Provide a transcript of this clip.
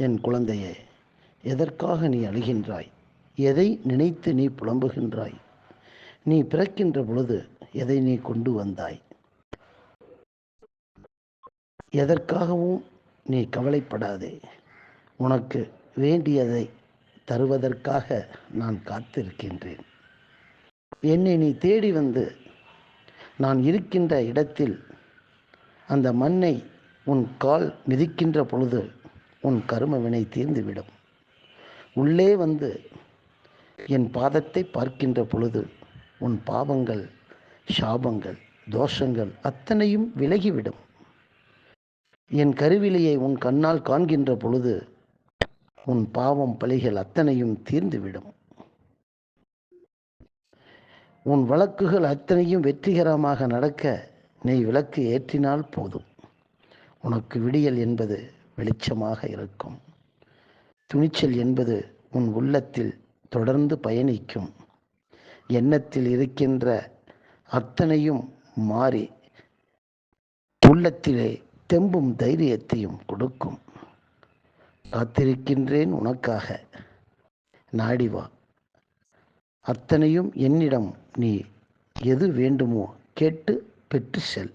என் குழந்தையே எதற்காக நீ அழுகின்றாய்? எதை நினைத்து நீ புலம்புகின்றாய்? நீ பிறக்கின்ற பொழுது எதை நீ கொண்டு வந்தாய்? எதற்காகவும் நீ கவலைப்படாதே. உனக்கு வேண்டியதை தருவதற்காக நான் காத்திருக்கின்றேன். என்னை நீ தேடி வந்து நான் இருக்கின்ற இடத்தில் அந்த மண்ணை உன் கால் மிதிக்கின்ற பொழுது உன் கரும வினை தீர்ந்துவிடும். உள்ளே வந்து என் பாதத்தை பார்க்கின்ற பொழுது உன் பாவங்கள் சாபங்கள் தோஷங்கள் அத்தனையும் விலகிவிடும். என் கருவிலையை உன் கண்ணால் காண்கின்ற பொழுது உன் பாவம் பலிகள் அத்தனையும் தீர்ந்துவிடும். உன் வழக்குகள் அத்தனையும் வெற்றிகரமாக நடக்க நீ விளக்கு ஏற்றினால் போதும். உனக்கு விடியல் என்பது வெளிச்சமாக இருக்கும். துணிச்சல் என்பது உன் உள்ளத்தில் தொடர்ந்து பயணிக்கும். எண்ணத்தில் இருக்கின்ற அத்தனையும் மாறி உள்ளத்திலே தெம்பும் தைரியத்தையும் கொடுக்கும். காத்திருக்கின்றேன் உனக்காக. நாடி வா. அத்தனையும் என்னிடம் நீ எது வேண்டுமோ கேட்டு பெற்று செல்.